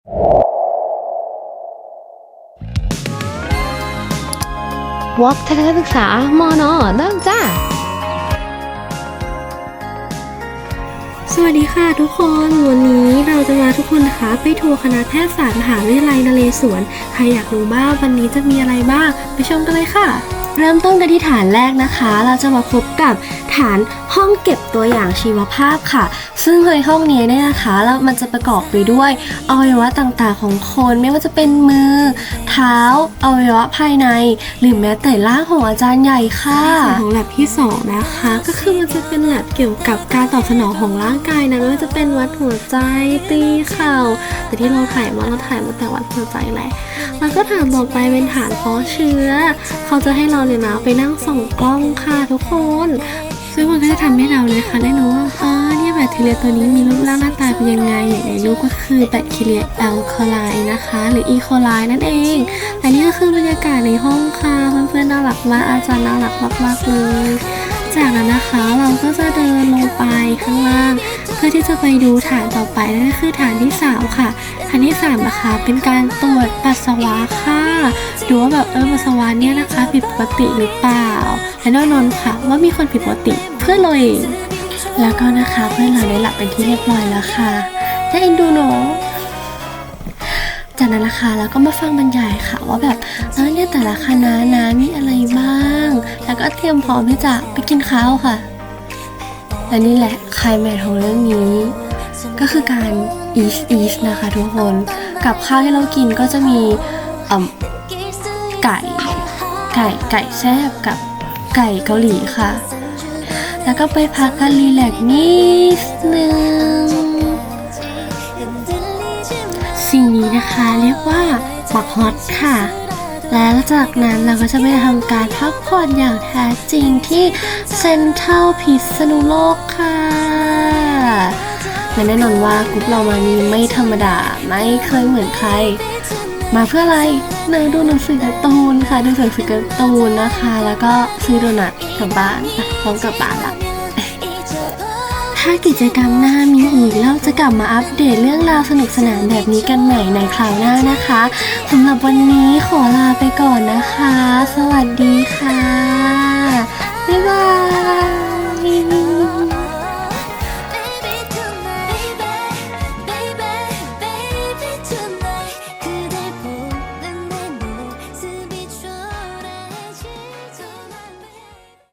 วอล์กทัศนศึกษามอนอเริ่มจ้า สวัสดีค่ะทุกคน วันนี้เราจะมาทุกคนนะคะ ไปทัวร์คณะแพทยศาสตร์มหาวิทยาลัยนเรศวร ใครอยากรู้บ้างวันนี้จะมีอะไรบ้าง ไปชมกันเลยค่ะ เริ่มต้นกันที่ฐานแรกนะคะ เราจะมาพบกับานห้องเก็บตัวอย่างชีวภาพค่ะ ซึ่งในห้องนี้เนี่ยนะคะแล้วมันจะประกอบไปด้วยอวัยวะต่างๆของคน ไม่ว่าจะเป็นมือ เท้าอวัยวะภายใน หรือแม้แต่ร่างของอาจารย์ใหญ่ค่ะส่วนของแลบที่ 2 นะคะ ก็คือมันจะเป็นแลบเกี่ยวกับการตอบสนองของร่างกายนะไม่ว่าจะเป็นวัดหัวใจตีเข่าแต่ที่เราถ่ายมาเราถ่ายมาแต่วัดหัวใจแหละแล้วก็ฐานต่อไปเป็นฐานเพาะเชื้อ เขาจะให้เราเนี่ยนะไปนั่งส่องกล้องค่ะทุกคน ซึ่งมันก็จะทำให้เราเลยค่ะได้รู้ว่าเออเนี่ยแบคทีเรียตัวนี้มีรูปร่างหน้าตาเป็นยังไงอย่างในรูปก็คือแบคทีเรียแอลคาไลนะคะ หรืออีโคไลนั่นเองและนี่ก็คือบรรยากาศในห้องค่ะเพื่อนๆน่ารักมากอาจารย์น่ารักมากๆเลย จากนั้นนะคะเราก็จะเดินลงไปข้างล่างเพื่อที่จะไปดูฐานต่อไปนั่นก็คือฐานที่สามค่ะฐานที่สามนะคะเป็นการตรวจปัสสาวะค่ะดูว่าแบบเออปัสสาวะเนี่ยนะคะ ผิดปกติหรือเปล่าและแน่นอนค่ะว่ามีคนผิดปกติ เพื่อนเราเองแล้วก็นะคะเพื่อนเราได้หลับเป็นที่เรียบร้อยแล้วค่ะได้เอ็นดูเนาะจากนั้นนะคะแล้วก็มาฟังบรรยายค่ะว่าแบบเออเนี่ยแต่ละคณะนะมีอะไรบ้าง แล้วก็เตรียมพร้อมที่จะไปกินข้าวค่ะและนี่แหละไคลแมทของเรื่องนี้ ก็คือการ eat eat นะคะทุกคน กับข้าวที่เรากินก็จะมีไก่ ไก่ไก่แซ่บกับไก่เกาหลีค่ะ แล้วก็ไปพักกันรีแลกนิดนึง สิ่งนี้นะคะเรียกว่าบักฮอตค่ะ และจากนั้นเราก็จะไปทำการพักผ่อนอย่างแท้จริงที่เซ็นทรัลพิษณุโลกค่ะและแน่นอนว่ากรุ๊ปเรามานี้ไม่ธรรมดาไม่เคยเหมือนใคร มาเพื่ออะไรเนอดูหนังสือการ์ตูนค่ะดูหนังสือการ์ตูนนะคะ แล้วก็ซื้อโดนัทกลับบ้านพร้อมกลับบ้านละถ้ากิจกรรมหน้ามีอีกเราจะกลับมาอัปเดตเรื่องราวสนุกสนานแบบนี้กันใหม่ในคราวหน้านะคะสำหรับวันนี้ขอลาไปก่อนนะคะ สวัสดีค่ะ บ๊ายบาย